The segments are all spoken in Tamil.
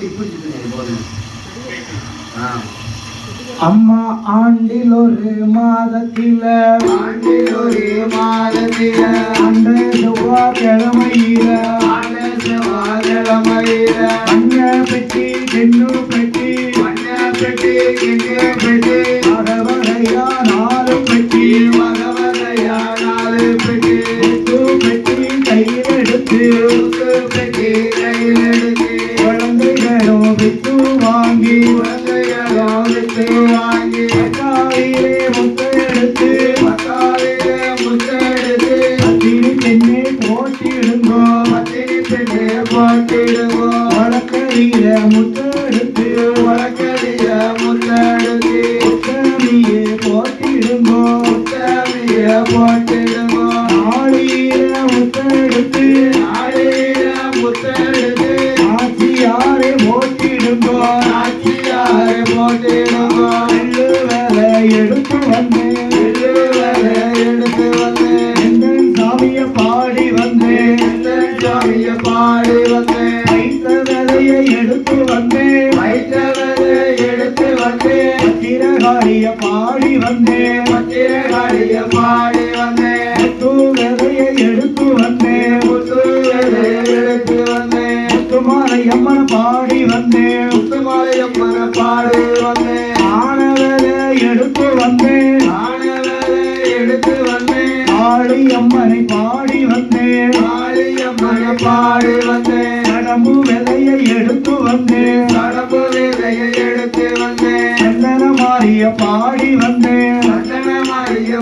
இப்படி பிடிச்சிட்டு போதும். ஆ. அம்மா ஆண்டில் ஒரு மாதத்தில ஆண்டில் ஒரு மாதத்தில அந்த செவ்வாய்க்கிழமையில செவ்வாய்க்கிழமையில மஞ்ச பெட்டி தென்னு பெட்டி மண்ண பெட்டி கிண்ண பெட்டி வகை நாலு பெட்டி நாலு பெட்டி பெட்டி கையில் எடுத்து பெட்டி கையில் எடுத்து போட்டிடுவோம் வழக்கறியில முத்து பாடி வந்தேன் முத்து வேலையை எடுத்து வந்தேன் முத்துவரை எடுத்து வந்தேன் முத்துமாலை அம்மன் பாடி வந்தேன் முத்துமாலையம்மன பாடி வந்தேன் ஆன வேலை எடுத்து வந்தேன் ஆனவரை எடுத்து வந்தேன் ஆடி அம்மனை பாடி வந்தேன் மாரியம்மன பாடி வந்தேன் கடம்பு விலையை எடுத்து வந்தேன் கடம்பு விதையை எடுத்து வந்தேன் சந்தன மாறிய பாடி வந்தேன்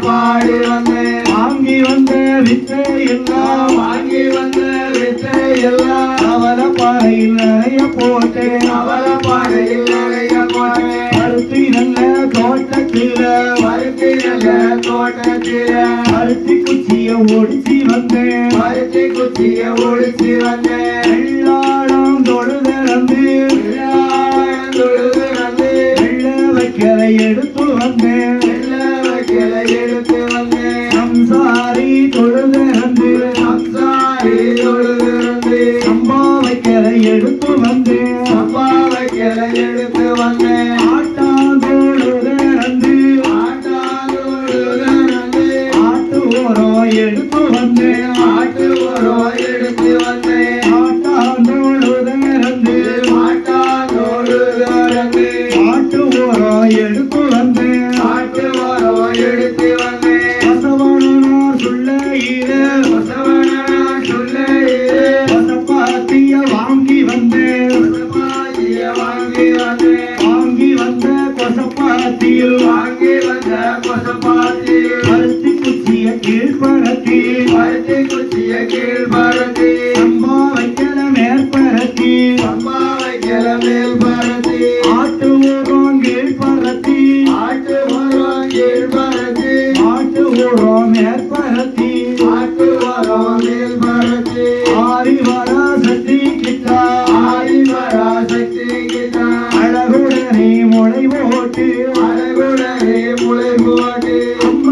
பாடி வந்தேன் வாங்கி வந்த வித்தை எல்லாம். வாங்கி வந்த வித்தை எல்லாம். அவல பாறையில் நிறைய போட்டேன். அவல பாடையில் நிறைய போட்டேன். பருத்தி நல்ல தோட்டத்தில. பருத்தி நல்ல தோட்டத்தில. பருத்தி குச்சிய ஒடிச்சி வந்தேன். பருத்தி குச்சிய ஒழிச்சு வந்தேன். சம்பா வைக்கிற எடுத்து வந்தேன். அப்பாவை வைக்கல எடுத்து வந்தேன். கீழ்பரத்தி பருத்தி குச்சிய கீழ் பருத்தி சம்பா வைக்கல மேற்பரத்தி. அம்மா வைக்கல மேல் பருத்தி ஆட்டு ஊரம் கீழ்பரத்தி ஆட்டு உரம் கீழ் பருத்தி. ஆட்டு ஊரம் மேற்பரத்தி. ஆட்டு உரம் மேல் பருத்தி. ஆரி வர சட்டி கிட்டா. ஆடி வரா சக்தி கிட்டா. அழகுடனே முளை போட்டு. அழகுடனே முளை போட்டு. அம்மனோட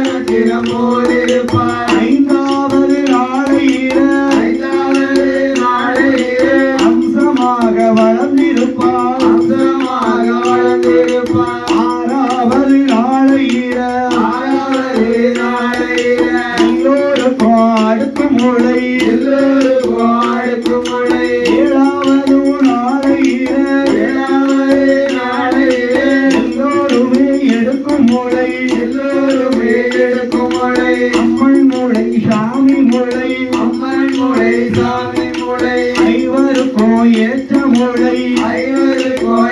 போலிருப்பார் ஐந்தாவது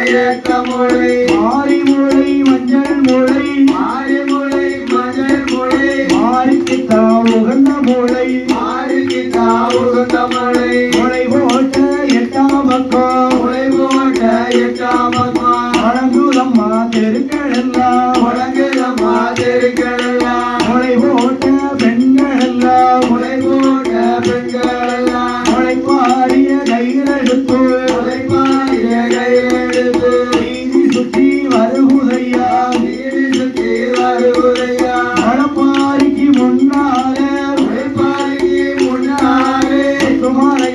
இயக்க மொழி மாறி. மொழி மஞ்சள் மொழி மாறி மொழி மஞ்சள் மொழி மாறிக்கு தாம் உகந்த மொழி போட்ட எட்டாம் பக்கம்.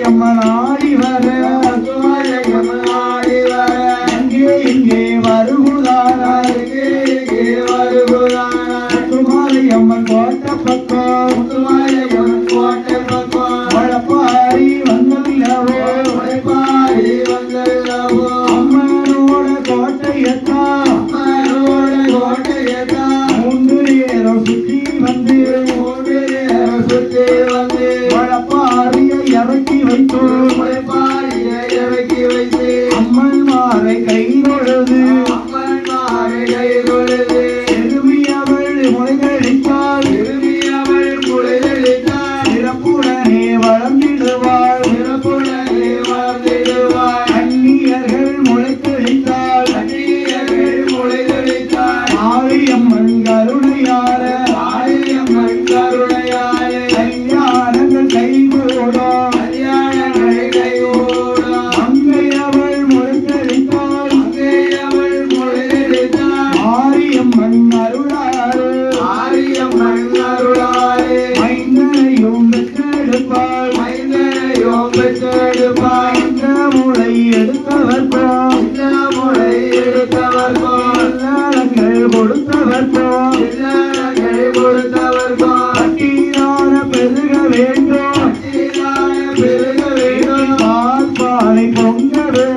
குமாரையம்மன் ஆடி வர. முளைகழித்தாள் திரும்பி அவள் முளையளித்தாள்